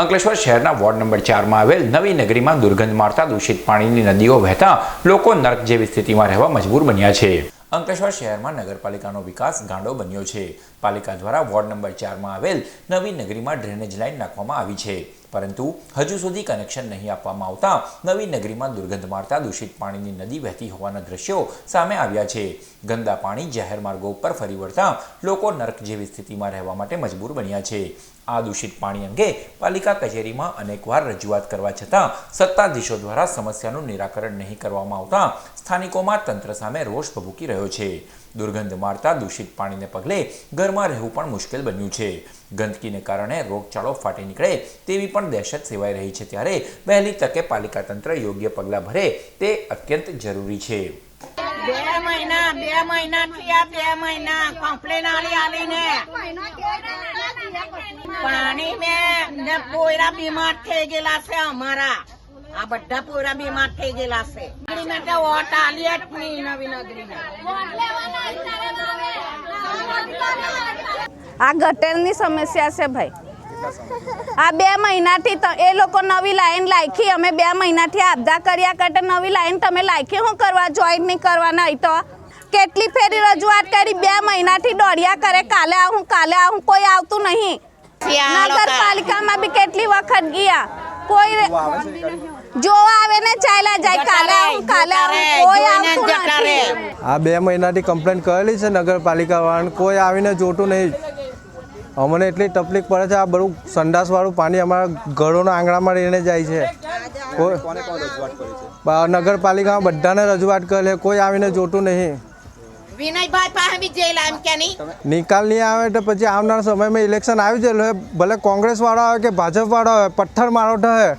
અંકલેશ્વર શહેરના ward number ચારમાં આવેલ નવી નગરીમાં દુર્ગંધ મારતા દૂષિત પાણીની નદીઓ વહેતા લોકો નર્ક જેવી સ્થિતિમાં રહેવા મજબૂર બન્યા છે. અંકલેશ્વર શહેરમાં નગરપાલિકાનો વિકાસ ગાંડો બન્યો છે. પાલિકા દ્વારા વોર્ડ નંબર ચારમાં આવેલ નવી નગરીમાં ડ્રેનેજ લાઇન નાખવામાં આવી છે. પરંતુ હજુ સુધી કનેક્શન નહીં આપવામાં આવતા નવી નગરીમાં દુર્ગંધ મારતા દૂષિત પાણીની નદી વહેતી હોવાના દ્રશ્યો સામે આવ્યા છે. ગંદા પાણી જાહેર માર્ગો ઉપર ફરી વળતા લોકો નર્ક જેવી સ્થિતિમાં રહેવા માટે મજબૂર બન્યા છે. આ દૂષિત પાણી અંગે પાલિકા કચેરીમાં અનેકવાર રજૂઆત કરવા છતાં સત્તાધીશો દ્વારા સમસ્યાનું નિરાકરણ નહીં કરવામાં આવતા સ્થાનિકોમાં તંત્ર સામે રોષ ભભૂકી રહ્યો છે. દુર્ગંધ મારતા દૂષિત પાણીને પગલે ઘરમાં રહેવું પણ મુશ્કેલ બન્યું છે. ગંદકીને કારણે રોગચાળો ફાટી નીકળે તેવી પણ દહેશત સેવાઈ રહી છે ત્યારે વહેલી તકે પાલિકા તંત્ર યોગ્ય પગલાં ભરે તે અત્યંત જરૂરી છે. બે મહિના બે મહિના થયા બે મહિના કમ્પ્લેન આલી આલીને. પાણી મે પોયરા બીમાર થઈ ગયેલા છે અમારા. આ બધા પોયરા બીમાર થઈ ગયેલા છે. નગરી આલી નવી નગરીને આ ગટરની સમસ્યા છે ભાઈ. આ બે મહિનાથી એ લોકો નવી લાઈન લાખી અમે બે મહિનાથી આપદા કર્યા કરતા નવી લાઈન તમે લાખી શું કરવા જોઈન નહીં કરવાના તો? કેટલી ફેરી રજૂઆત કરી બે મહિનાથી દોડ્યા કરે કાલે આવું કાલે આવું કોઈ આવતું નહીં. નગરપાલિકામાં બી કેટલી વખત ગયા. કોઈ જોવા આવે ને ચાલ્યા જાય કાલે આવું કાલે આવું કોઈ આવતું નથી. આ બે મહિનાથી કમ્પ્લેન કરેલી છે નગરપાલિકાવાળાને કોઈ આવીને જોતું નહીં. અમને એટલી તકલીફ પડે છે આ બધું સંડાસવાળું પાણી અમારા ઘરોના આંગણામાં રહીને જાય છે. નગરપાલિકામાં બધાને રજૂઆત કરે કોઈ આવીને જોતું નહીં. વિનયભાઈ પાસે બી જેલ એમ કે નહીં? નિકાલ નહીં આવે તો પછી આવનાર સમયમાં ઇલેક્શન આવી જાય એટલે ભલે કોંગ્રેસવાળા આવે કે ભાજપવાળો આવે પથ્થર મારો થશે